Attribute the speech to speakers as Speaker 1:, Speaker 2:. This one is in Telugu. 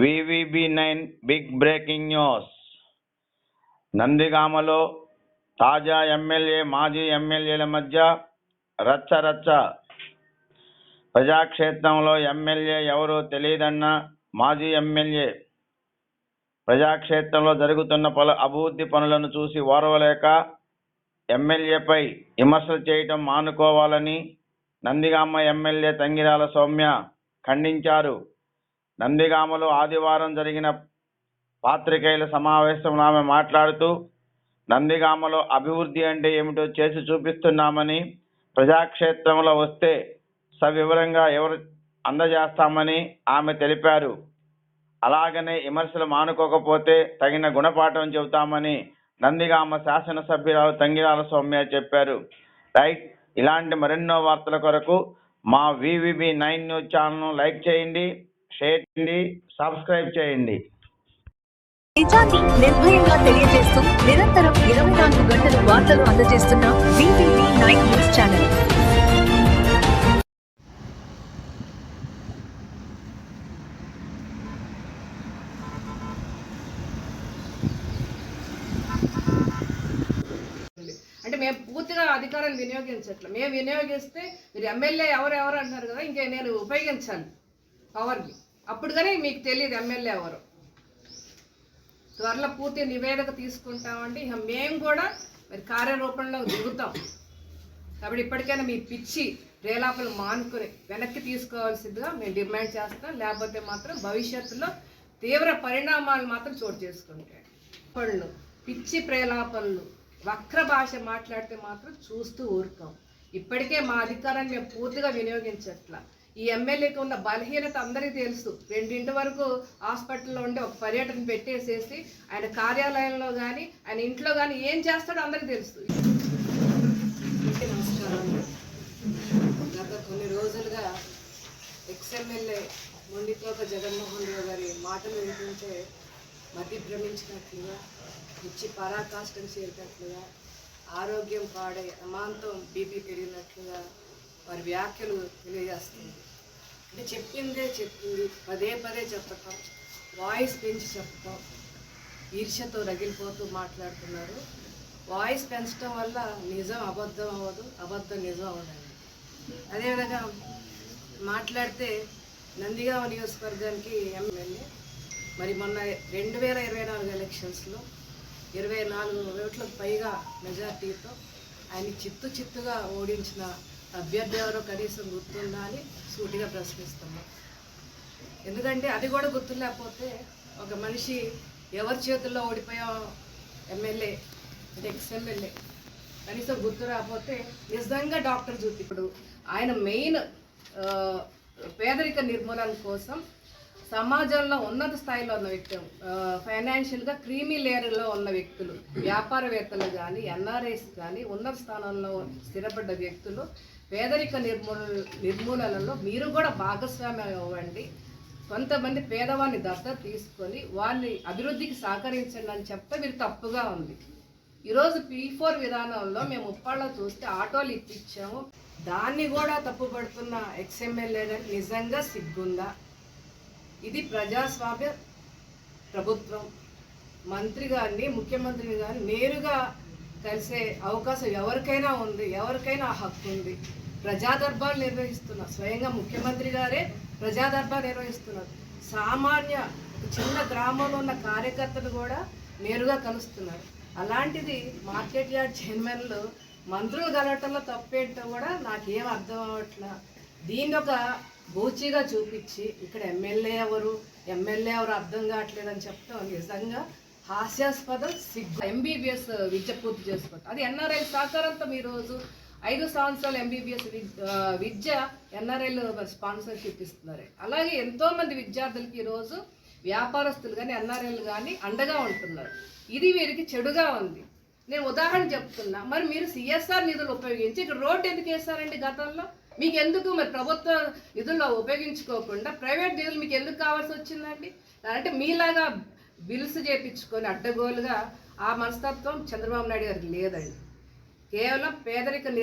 Speaker 1: VVB nine big breaking news. నందిగామలో తాజా ఎమ్మెల్యే మాజీ ఎమ్మెల్యేల మధ్య రచ్చ రచ్చ ప్రజాక్షేత్రంలో ఎమ్మెల్యే ఎవరో తెలియదన్న మాజీ ఎమ్మెల్యే. ప్రజాక్షేత్రంలో జరుగుతున్న పలు అభివృద్ధి పనులను చూసి ఓర్వలేక ఎమ్మెల్యేపై విమర్శలు చేయటం మానుకోవాలని నందిగామ ఎమ్మెల్యే తంగిరాల సౌమ్య ఖండించారు. నందిగామలో ఆదివారం జరిగిన పాత్రికేయుల సమావేశంలో ఆమె మాట్లాడుతూ నందిగామలో అభివృద్ధి అంటే ఏమిటో చేసి చూపిస్తున్నామని ప్రజాక్షేత్రంలో వస్తే సవివరంగా ఎవరు అందజేస్తామని ఆమె తెలిపారు. అలాగనే విమర్శలు మానుకోకపోతే తగిన గుణపాఠం చెబుతామని నందిగామ శాసనసభ్యురాలు తంగిరాల సౌమ్య చెప్పారు. రైట్ ఇలాంటి మరెన్నో వార్తల కొరకు మా వివిబి నైన్ న్యూస్ ఛానల్ను లైక్ చేయండి. షేర్ చేయండి సబ్స్క్రైబ్ చేయండి.
Speaker 2: నిజాన్ని నిర్భయంగా తెలియజేస్తూ నిరంతరం ఇరవై నాలుగు గంటలు వార్తలు అందజేస్తున్న బీబీబీ నైన్ న్యూస్ ఛానల్.
Speaker 3: అంటే మేము పూర్తిగా అధికారాన్ని వినియోగించట్లే. మేము వినియోగిస్తే మీరు ఎమ్మెల్యే ఎవరు ఎవరు అంటున్నారు కదా ఇంకే నేను ఉపయోగించాలి. పవర్ని అప్పుడు కానీ మీకు తెలియదు ఎమ్మెల్యే ఎవరు. త్వరలో పూర్తి నివేదిక తీసుకుంటామండి. ఇక మేము కూడా మరి కార్యరూపంలో దిగుతాం. కాబట్టి ఇప్పటికైనా మీ పిచ్చి రేలాపలు మానుకుని వెనక్కి తీసుకోవాల్సిందిగా మేము డిమాండ్ చేస్తాం. లేకపోతే మాత్రం భవిష్యత్తులో తీవ్ర పరిణామాలు మాత్రం చోటు చేసుకుంటాయి. పళ్ళు పిచ్చి ప్రేలాపనలు వక్ర భాష మాట్లాడితే మాత్రం చూస్తూ ఊరుకోం. ఇప్పటికే మా అధికారాన్ని మేము పూర్తిగా వినియోగించట్లా. ఈ ఎమ్మెల్యేకి ఉన్న బలహీనత అందరికీ తెలుసు. రెండింటి వరకు హాస్పిటల్లో ఉండి ఒక పర్యటన పెట్టేసేసి ఆయన కార్యాలయంలో కానీ ఆయన ఇంట్లో కానీ ఏం చేస్తాడో అందరికీ తెలుసు. నమస్కారం. గత కొన్ని రోజులుగా ఎక్స్ఎమ్మెల్యే మొండితోక జగన్మోహన్ రావు గారి మాటలు వింటుంటే మతి భ్రమించినట్లుగా ఇచ్చి పరాకాష్టం చేరినట్లుగా ఆరోగ్యం పాడే అమాంతం బీపీ పెరిగినట్లుగా వారి వ్యాఖ్యలు తెలియజేస్తారు చెప్పిందే చెప్పింది పదే పదే చెప్పటం వాయిస్ పెంచి చెప్పటం ఈర్ష్యతో రగిలిపోతూ మాట్లాడుతున్నారు. వాయిస్ పెంచడం వల్ల నిజం అబద్ధం అవ్వదు అబద్ధం నిజం అవ్వదండి. అదేవిధంగా మాట్లాడితే నందిగామ నియోజకవర్గానికి ఎమ్మెల్యే మరి మొన్న రెండు వేల ఇరవై నాలుగు ఎలక్షన్స్లో ఇరవై నాలుగు ఓట్లకు పైగా మెజార్టీతో ఆయన చిత్తు చిత్తుగా ఓడించిన అభ్యర్థి ఎవరో కనీసం గుర్తుందా అని సూటిగా ప్రశ్నిస్తున్నాం ఎందుకంటే అది కూడా గుర్తు లేకపోతే ఒక మనిషి ఎవరి చేతుల్లో ఓడిపోయా ఎమ్మెల్యే అంటే ఎక్స్ ఎమ్మెల్యే కనీసం గుర్తు రాకపోతే నిజంగా డాక్టర్ చూపి ఇప్పుడు ఆయన మెయిన్ పేదరిక నిర్మూలన కోసం సమాజంలో ఉన్నత స్థాయిలో ఉన్న వ్యక్తి ఫైనాన్షియల్గా క్రీమీ లేయర్లో ఉన్న వ్యక్తులు వ్యాపారవేత్తలు కానీ ఎన్ఆర్ఐస్ కానీ ఉన్నత స్థానంలో స్థిరపడ్డ వ్యక్తులు పేదరిక నిర్మూల నిర్మూలనలో మీరు కూడా భాగస్వామ్యం అవ్వండి. కొంతమంది పేదవాన్ని దత్త తీసుకొని వాళ్ళని అభివృద్ధికి సహకరించండి అని చెప్తే మీరు తప్పుగా ఉంది. ఈరోజు పీ ఫోర్ విధానంలో మేము ఉప్పాళ్ళ చూస్తే ఆటోలు ఇప్పించాము. దాన్ని కూడా తప్పుపడుతున్న ఎక్స్ఎమ్మెల్యే నిజంగా సిగ్గుందా? ఇది ప్రజాస్వామ్య ప్రభుత్వం. మంత్రి గారిని ముఖ్యమంత్రిని గారిని నేరుగా కలిసే అవకాశం ఎవరికైనా ఉంది ఎవరికైనా హక్కు ఉంది. ప్రజా దర్బార్ నిర్వహిస్తున్నారు స్వయంగా ముఖ్యమంత్రి గారే ప్రజా దర్బార్ నిర్వహిస్తున్నారు. సామాన్య చిన్న గ్రామంలో ఉన్న కార్యకర్తలు కూడా నేరుగా కలుస్తున్నారు. అలాంటిది మార్కెట్ యార్డ్ చైర్మన్లు మంత్రులు కలవటంలో తప్పేంటో కూడా నాకేం అర్థం అవ్వట్లా. దీని ఒక బోచిగా చూపించి ఇక్కడ ఎమ్మెల్యే ఎవరు ఎమ్మెల్యే ఎవరు అర్థం కావట్లేదని చెప్తాం నిజంగా హాస్యాస్పదం సిగ్గు. ఎంబీబీఎస్ విద్య పూర్తి చేసుకోవటం. అది ఎన్ఆర్ఐ సహకారంతో ఈరోజు ఐదు సంవత్సరాలు ఎంబీబీఎస్ విద్య ఎన్ఆర్ఐలు స్పాన్సర్షిప్ ఇస్తున్నారు. అలాగే ఎంతోమంది విద్యార్థులకి ఈరోజు వ్యాపారస్తులు కానీ ఎన్ఆర్ఐలు కానీ అండగా ఉంటున్నారు. ఇది వీరికి చెడుగా ఉంది. నేను ఉదాహరణ చెప్తున్నా. మరి మీరు సిఎస్ఆర్ నిధులు ఉపయోగించి ఇక్కడ రోడ్డు ఎందుకు వేస్తారండి గతంలో? మీకు ఎందుకు మరి ప్రభుత్వ నిధుల్లో ఉపయోగించుకోకుండా ప్రైవేట్ నిధులు మీకు ఎందుకు కావాల్సి వచ్చిందండి? అంటే మీలాగా బిల్స్ చేపించుకొని అడ్డగోలుగా ఆ మనస్తత్వం చంద్రబాబు నాయుడు గారికి లేదండి. కేవలం పేదరిక నిర్